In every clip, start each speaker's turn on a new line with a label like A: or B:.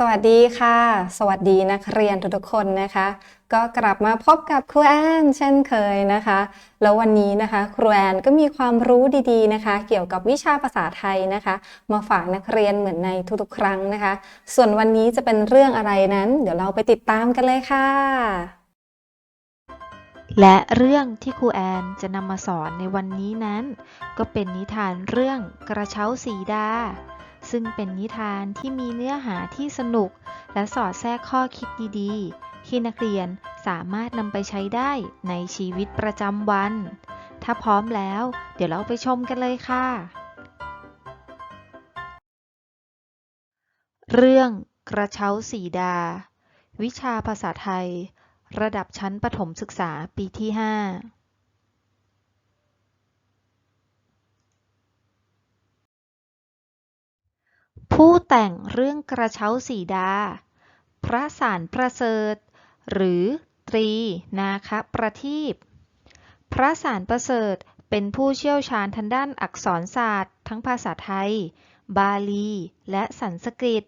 A: สวัสดีค่ะ สวัสดีนักเรียนทุกๆคนนะคะ ก็กลับมาพบกับครูแอนเช่นเคยนะคะ แล้ววันนี้นะคะครูแอนก็มีความรู้ดีๆนะคะ เกี่ยวกับวิชาภาษาไทยนะคะ มาฝากนักเรียนเหมือนในทุกๆครั้งนะคะ ส่วนวันนี้จะเป็นเรื่องอะไรนั้น เดี๋ยวเราไปติดตามกันเลยค่ะ
B: และเรื่องที่ครูแอนจะนำมาสอนในวันนี้นั้น ก็เป็นนิทานเรื่องกระเช้าสีดา ซึ่งเป็นนิทานที่มีเนื้อหาที่สนุก และสอดแทรกข้อคิดดีๆ ที่นักเรียนสามารถนำไปใช้ได้ในชีวิตประจำวัน ถ้าพร้อมแล้ว เดี๋ยวเราไปชมกันเลยค่ะ เรื่องกระเช้าสีดา วิชาภาษาไทย ระดับชั้นประถมศึกษาปีที่ 5 ผู้แต่งเรื่องกระเช้าสีดา พระสารประเสริฐ หรือตรีนาคประทีป พระสารประเสริฐเป็นผู้เชี่ยวชาญทางด้านอักษรศาสตร์ ทั้งภาษาไทย บาลี และสันสกฤต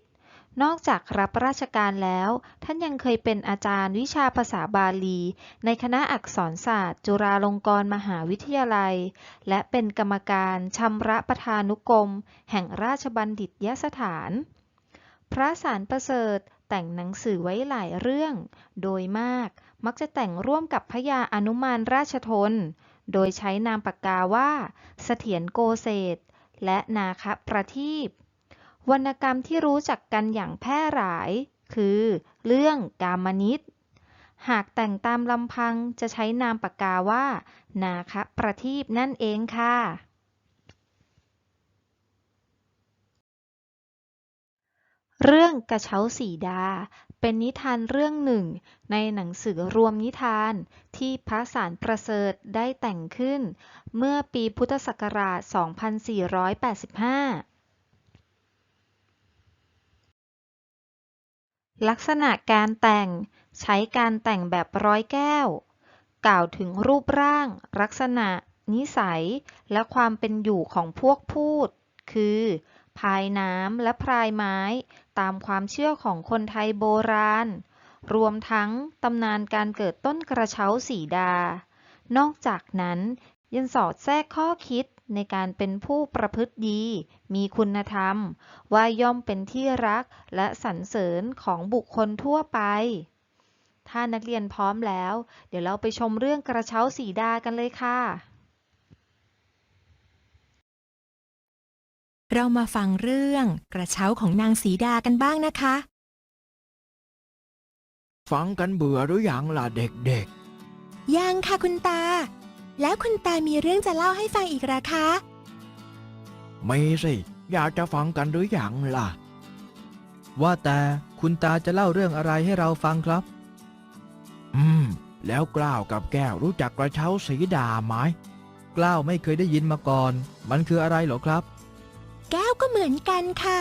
B: นอกจากรับราชการแล้ว ท่านยังเคยเป็นอาจารย์วิชาภาษาบาลี ในคณะอักษรศาสตร์ จุฬาลงกรณ์มหาวิทยาลัย และเป็นกรรมการชำระประธานุกรม แห่งราชบัณฑิตยสถาน พระสารประเสริฐแต่งหนังสือไว้หลายเรื่อง โดยมากมักจะแต่งร่วมกับพระยาอนุมานราชทน โดยใช้นามปากกาว่า เสถียรโกเศษและนาคประทีป วรรณกรรมที่รู้จักกันอย่างแพร่หลาย คือ เรื่องกามนิตหากแต่งตามลำพังจะใช้นามปากกาว่า นาคประทีปนั่นเองค่ะ เรื่องกระเช้าสีดา เป็นนิทานเรื่องหนึ่ง ในหนังสือรวมนิทานที่พระสารประเสริฐได้แต่งขึ้น เมื่อปีพุทธศักราช 2485 ลักษณะการแต่งใช้การแต่งแบบร้อยแก้ว กล่าวถึงรูปร่าง ลักษณะ นิสัย และความเป็นอยู่ของพวกพูด คือพายน้ำและพรายไม้ ตามความเชื่อของคนไทยโบราณ รวมทั้งตำนานการเกิดต้นกระเช้าสีดา นอกจากนั้น ยังสอดแทรกข้อคิดในการเป็นผู้ประพฤติดี มีคุณธรรม ว่าย่อมเป็นที่รักและสรรเสริญของบุคคลทั่วไป ถ้านักเรียนพร้อมแล้ว เดี๋ยวเราไปชมเรื่องกระเช้าสีดากันเลยค่ะ
C: เรามาฟังเรื่องกระเช้าของนางสีดากันบ้างนะคะ
D: ฟังกันเบื่อหรืออยังล่ะเด็ก
C: ยังค่ะคุณตา แล้วคุณตามีเรื่องจะเล่าให้ฟังอีกเหรอคะ
D: ๆมีสิอยากจะฟังกันหรืออยังล่ะ
E: ว่าแต่คุณตาจะเล่าเรื่องอะไรให้เราฟังครับ
D: อืม แล้วกล้าวกับแก้วรู้จักกระเช้าสีดาไหม
E: กล้าวไม่เคยได้ยินมาก่อน มันคืออะไรเหรอครับ
C: แก้วก็เหมือนกันค่ะ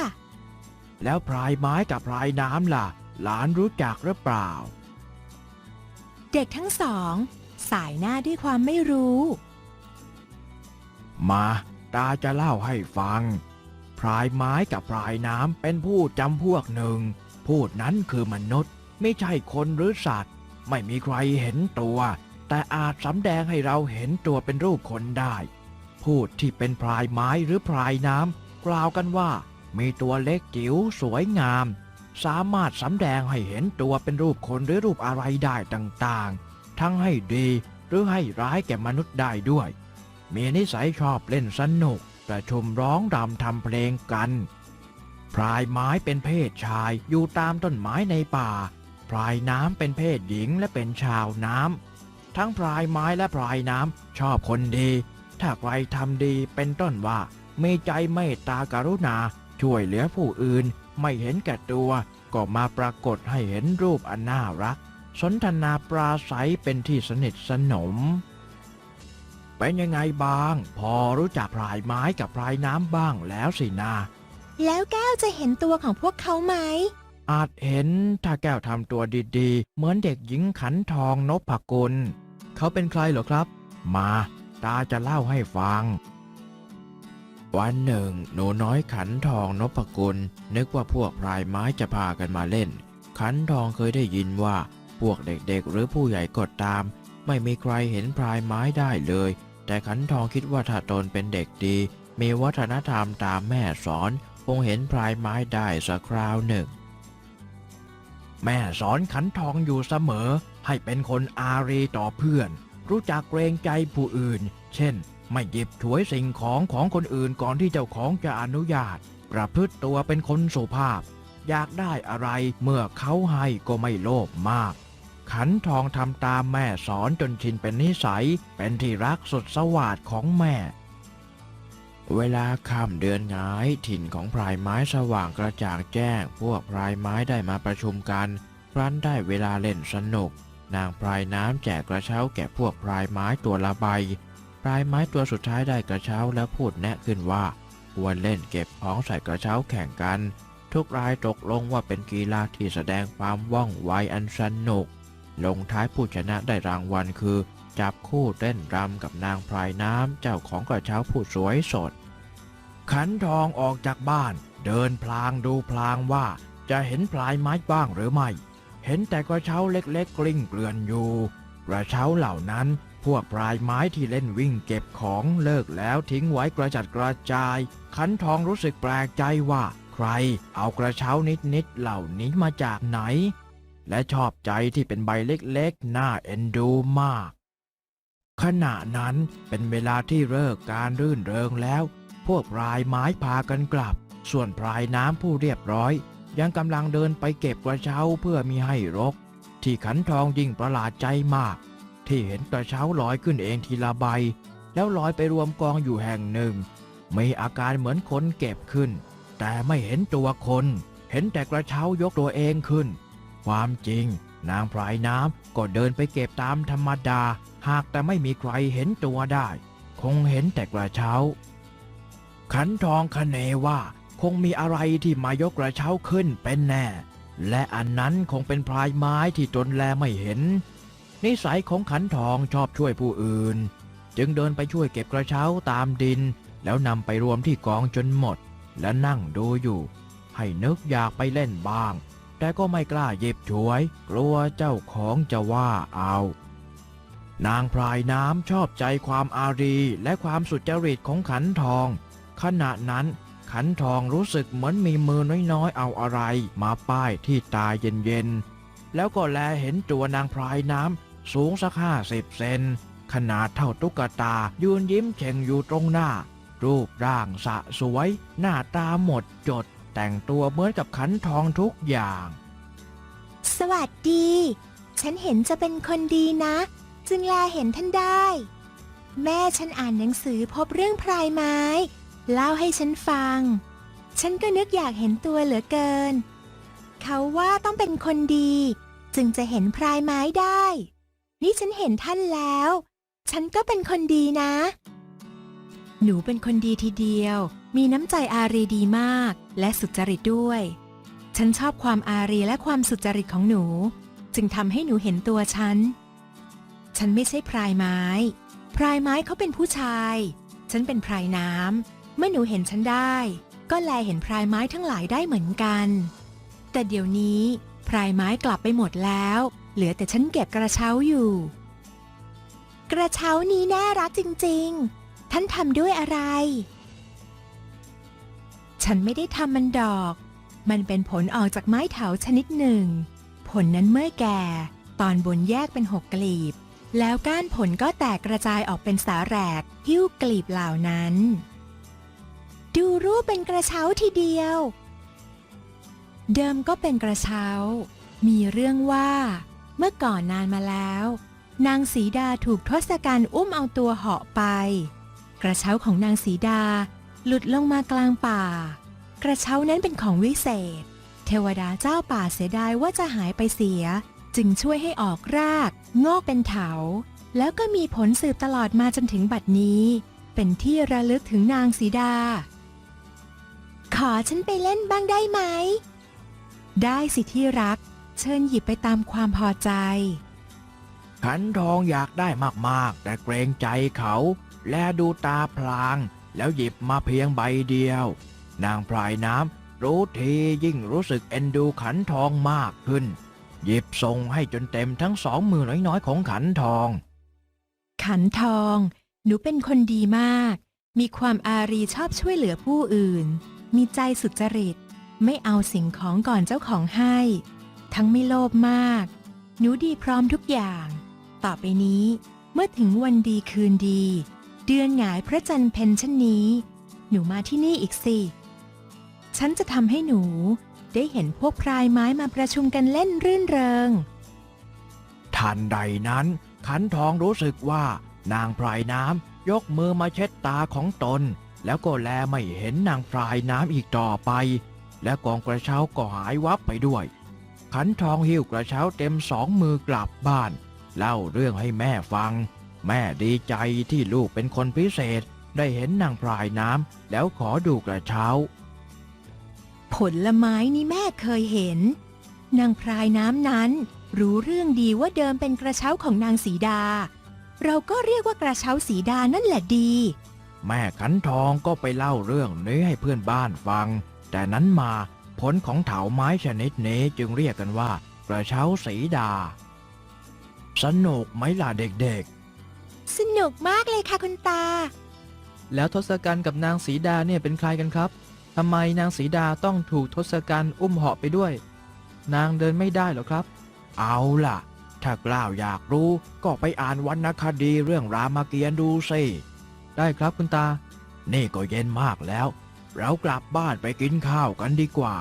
D: แล้วพรายไม้กับพรายน้ำล่ะ หลานรู้จักหรือเปล่า
C: เด็กทั้งสอง สายหน้าด้วยความไม่รู้
D: มาตาจะเล่าให้ฟัง พรายไม้กับพรายน้ำเป็นผู้จำพวกหนึ่ง พูดนั้นคือมนุษย์ ไม่ใช่คนหรือสัตว์ ไม่มีใครเห็นตัว แต่อาจสำแดงให้เราเห็นตัวเป็นรูปคนได้ พูดที่เป็นพรายไม้หรือพรายน้ำกล่าวกันว่า มีตัวเล็กจิ๋วสวยงาม สามารถสำแดงให้เห็นตัวเป็นรูปคนหรือรูปอะไรได้ต่างๆ ทั้งให้ดีหรือให้ร้ายแก่มนุษย์ได้ด้วย มีนิสัยชอบเล่นสนุกประชุมร้องรำทำเพลงกันพรายไม้เป็นเพศชายอยู่ตามต้นไม้ในป่าพรายน้ำเป็นเพศหญิงและเป็นชาวน้ำทั้งพรายไม้และพรายน้ำชอบคนดี ถ้าใครทำดีเป็นต้นว่ามีใจเมตตากรุณา ช่วยเหลือผู้อื่น ไม่เห็นแก่ตัว ก็มาปรากฏให้เห็นรูปอันน่ารัก สนทนาปราศัยเป็นที่สนิทสนม เป็นยังไงบ้าง พอรู้จักพรายไม้กับพรายน้ำบ้างแล้วสินะ
C: แล้วแก้วจะเห็นตัวของพวกเขาไหม
D: อาจเห็นถ้าแก้วทำตัวดีๆ เหมือนเด็กหญิงขันทองนพกุล
E: เขาเป็นใครเหรอครับ
D: มาตาจะเล่าให้ฟัง วันหนึ่ง หนูน้อยขันทองนพกุล นึกว่าพวกพรายไม้จะพากันมาเล่น ขันทองเคยได้ยินว่า พวกเด็กๆ หรือผู้ใหญ่กดตาม ไม่มีใครเห็นพรายไม้ได้เลย แต่ขันทองคิดว่าถ้าตนเป็นเด็กดี มีวัฒนธรรมตามแม่สอน คงเห็นพรายไม้ได้สักคราวหนึ่ง แม่สอนขันทองอยู่เสมอ ให้เป็นคนอารีต่อเพื่อน รู้จักเกรงใจผู้อื่น เช่น ไม่หยิบฉวยสิ่งของของคนอื่นก่อนที่เจ้าของจะอนุญาต ประพฤติตัวเป็นคนสุภาพอยากได้อะไรเมื่อเขาให้ก็ไม่โลภมาก ขันทองทำตามแม่สอนจนชินเป็นนิสัย เป็นที่รักสุดสวาดของแม่ เวลาค่ำเดือนหงายถิ่นของพรายไม้สว่างกระจ่างแจ้ง พวกพรายไม้ได้มาประชุมกันครั้นได้เวลาเล่นสนุก นางพรายน้ำแจกกระเช้าแก่พวกพรายไม้ตัวละใบพรายไม้ตัวสุดท้ายได้กระเช้าแล้วพูดแนะขึ้นว่าควรเล่นเก็บของใส่กระเช้าแข่งกัน ทุกรายตกลงว่าเป็นกีฬาที่แสดงความว่องไวอันสนุก ลงท้ายผู้ชนะได้รางวัลคือ จับคู่เต้นรำกับนางพรายน้ำเจ้าของกระเช้าผู้สวยสด ขันทองออกจากบ้าน เดินพลางดูพลางว่าจะเห็นพลายไม้บ้างหรือไม่ เห็นแต่กระเช้าเล็กๆกลิ้งเกลื่อนอยู่กระเช้าเหล่านั้นพวกพลายไม้ที่เล่นวิ่งเก็บของเลิกแล้วทิ้งไว้กระจัดกระจาย ขันทองรู้สึกแปลกใจว่า ใครเอากระเช้านิดๆเหล่านี้มาจากไหน และชอบใจที่เป็นใบเล็กๆ น่าเอ็นดูมาก ขณะนั้นเป็นเวลาที่เลิกการรื่นเริงแล้ว พวกพรายไม้พากันกลับ ส่วนพรายน้ำผู้เรียบร้อย ยังกำลังเดินไปเก็บกระเช้าเพื่อมีให้รก ที่ขันทองยิ่งประหลาดใจมาก ที่เห็นกระเช้าลอยขึ้นเองทีละใบ แล้วลอยไปรวมกองอยู่แห่งหนึ่ง มีอาการเหมือนคนเก็บขึ้น แต่ไม่เห็นตัวคน เห็นแต่กระเช้ายกตัวเองขึ้น ความจริง นางพรายน้ำก็เดินไปเก็บตามธรรมดา หากแต่ไม่มีใครเห็นตัวได้ คงเห็นแต่กระเช้า ขันทองคเนว่าคงมีอะไรที่มายกกระเช้าขึ้นเป็นแน่ และอันนั้นคงเป็นพลายไม้ที่ตนแลไม่เห็น นิสัยของขันทองชอบช่วยผู้อื่น จึงเดินไปช่วยเก็บกระเช้าตามดิน แล้วนำไปรวมที่กองจนหมด และนั่งดูอยู่ ให้นึกอยากไปเล่นบ้าง แต่ก็ไม่กล้าหยิบฉวย กลัวเจ้าของจะว่าเอา นางพรายน้ำชอบใจความอารีและความสุจริตของขันทอง ขณะนั้นขันทองรู้สึกเหมือนมีมือน้อยๆเอาอะไร มาป้ายที่ตาเย็นๆ แล้วก็แลเห็นตัวนางพรายน้ำสูงสักห้าสิบเซนขนาดเท่าตุ๊กตายืนยิ้มเฉ่งอยู่ตรงหน้า รูปร่างสะสวย หน้าตาหมดจด แต่งตัวเหมือนกับขันทองทุกอย่าง
C: สวัสดี ฉันเห็นจะเป็นคนดีนะ จึงแลเห็นท่านได้ แม่ฉันอ่านหนังสือพบเรื่องพรายไม้ เล่าให้ฉันฟัง ฉันก็นึกอยากเห็นตัวเหลือเกิน เขาว่าต้องเป็นคนดี จึงจะเห็นพรายไม้ได้ นี่ฉันเห็นท่านแล้ว ฉันก็เป็นคนดีนะ หนูเป็นคนดีทีเดียว มีน้ำใจอารีดีมาก และสุจริตด้วย ฉันชอบความอารีและความสุจริตของหนู จึงทำให้หนูเห็นตัวฉัน ฉันไม่ใช่พรายไม้ พรายไม้เขาเป็นผู้ชาย ฉันเป็นพรายน้ำเมื่อหนูเห็นฉันได้ ก็แลเห็นพรายไม้ทั้งหลายได้เหมือนกัน แต่เดี๋ยวนี้พรายไม้กลับไปหมดแล้ว เหลือแต่ฉันเก็บกระเช้าอยู่ กระเช้านี้น่ารักจริง ๆ ท่านทำด้วยอะไร ฉันไม่ได้ทำมันดอก มันเป็นผลออกจากไม้เถาชนิดหนึ่ง ผลนั้นเมื่อแก่ ตอนบนแยกเป็นหกกลีบ แล้วก้านผลก็แตกกระจายออกเป็นสาแหรกหิ้วกลีบเหล่านั้น ดูรูปเป็นกระเช้าทีเดียว เดิมก็เป็นกระเช้า มีเรื่องว่า เมื่อก่อนนานมาแล้ว นางสีดาถูกทศกัณฐ์อุ้มเอาตัวเหาะไป กระเช้าของนางสีดา หลุดลงมากลางป่า กระเช้านั้นเป็นของวิเศษ เทวดาเจ้าป่าเสียดายว่าจะหายไปเสีย จึงช่วยให้ออกราก งอกเป็นเถา แล้วก็มีผลสืบตลอดมาจนถึงบัดนี้ เป็นที่ระลึกถึงนางสีดา ขอฉันไปเล่นบ้างได้ไหม ได้สิที่รัก เชิญหยิบไปตามความพอใจ
D: ขันทองอยากได้มากๆ แต่เกรงใจเขา และดูตาพลาง แล้วหยิบมาเพียงใบเดียว นางพรายน้ำรู้ทียิ่งรู้สึกเอ็นดูขันทองมากขึ้น หยิบส่งให้จนเต็มทั้งสองมือน้อยๆของขันทอง
C: ขันทอง หนูเป็นคนดีมาก มีความอารีชอบช่วยเหลือผู้อื่น มีใจสุจริต ไม่เอาสิ่งของก่อนเจ้าของให้ ทั้งไม่โลภมาก หนูดีพร้อมทุกอย่าง ต่อไปนี้เมื่อถึงวันดีคืนดี เดือนหงายพระจันทร์เพ็ญเช่นนี้ หนูมาที่นี่อีกสิ ฉันจะทำให้หนูได้เห็นพวกพรายไม้มาประชุมกันเล่นรื่นเริง
D: ทันใดนั้น ขันทองรู้สึกว่านางพรายน้ำยกมือมาเช็ดตาของตน แล้วก็แลไม่เห็นนางพรายน้ำอีกต่อไป และกองกระเช้าก็หายวับไปด้วย ขันทองหิ้วกระเช้าเต็มสองมือกลับบ้าน เล่าเรื่องให้แม่ฟัง แม่ดีใจที่ลูกเป็นคนพิเศษได้เห็นนางพรายน้ำแล้วขอดูกระเช้า
C: ผลไม้นี่แม่เคยเห็น นางพรายน้ำนั้น รู้เรื่องดีว่าเดิมเป็นกระเช้าของนางสีดา เราก็เรียกว่ากระเช้าสีดานั่นแหละดี
D: แม่ขันทองก็ไปเล่าเรื่องนี้ให้เพื่อนบ้านฟัง แต่นั้นมาผลของเถาไม้ชนิดนี้จึงเรียกกันว่า กระเช้าสีดา สนุกไหมล่ะเด็ก
C: สนุกมากเลยค่ะคุณตา
E: แล้วทศกัณฐ์กับนางสีดาเนี่ยเป็นใครกันครับทำไมนางสีดาต้องถูกทศกัณฐ์อุ้มเหาะไปด้วย นางเดินไม่ได้เหรอครับ
D: ๆเอาล่ะ ถ้ากล้าวอยากรู้ก็ไปอ่านวรรณคดีเรื่องรามเกียรติ์ดูสิ
E: ได้ครับคุณตา
D: นี่ก็เย็นมากแล้ว เรากลับบ้านไปกินข้าวกันดีกว่า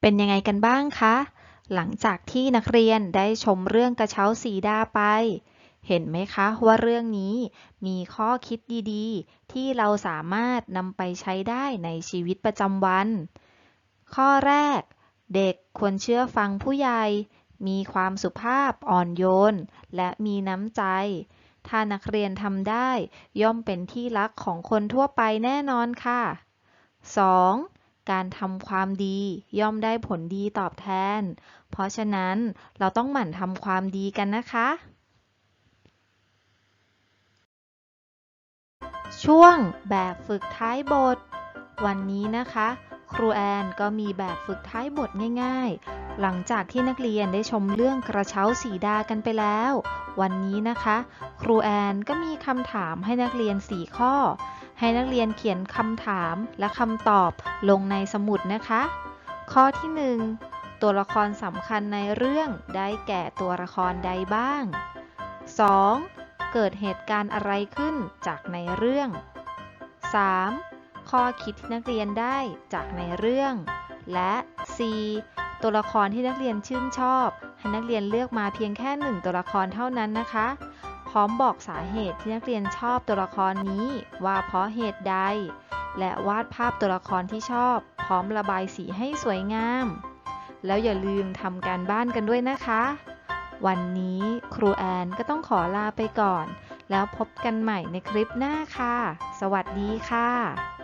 B: เป็นยังไงกันบ้างคะ หลังจากที่นักเรียนได้ชมเรื่องกระเช้าสีดาไป เห็นไหมคะว่าเรื่องนี้มีข้อคิดดีๆ ที่เราสามารถนำไปใช้ได้ในชีวิตประจำวัน ข้อแรก เด็กควรเชื่อฟังผู้ใหญ่ มีความสุภาพอ่อนโยน และมีน้ำใจ ถ้านักเรียนทำได้ ย่อมเป็นที่รักของคนทั่วไปแน่นอนค่ะ 2. การทำความดีย่อมได้ผลดีตอบแทน เพราะฉะนั้นเราต้องหมั่นทำความดีกันนะคะ ช่วงแบบฝึกท้ายบท วันนี้นะคะ ครูแอนก็มีแบบฝึกท้ายบทง่ายๆ หลังจากที่นักเรียนได้ชมเรื่องกระเช้าสีดากันไปแล้ว วันนี้นะคะ ครูแอนก็มีคำถามให้นักเรียน 4 ข้อ ให้นักเรียนเขียนคำถามและคำตอบลงในสมุดนะคะ ข้อที่ 1 ตัวละครสำคัญในเรื่องได้แก่ตัวละครใดบ้าง 2. เกิดเหตุการณ์อะไรขึ้นจากในเรื่อง 3. ข้อคิดที่นักเรียนได้จากในเรื่อง และ 4. ตัวละครที่นักเรียนชื่นชอบ ให้นักเรียนเลือกมาเพียงแค่หนึ่งตัวละครเท่านั้นนะคะ พร้อมบอกสาเหตุที่นักเรียนชอบตัวละครนี้ว่าเพราะเหตุใด และวาดภาพตัวละครที่ชอบ พร้อมระบายสีให้สวยงาม แล้วอย่าลืมทำการบ้านกันด้วยนะคะ วันนี้ครูแอนก็ต้องขอลาไปก่อน แล้วพบกันใหม่ในคลิปหน้าค่ะ สวัสดีค่ะ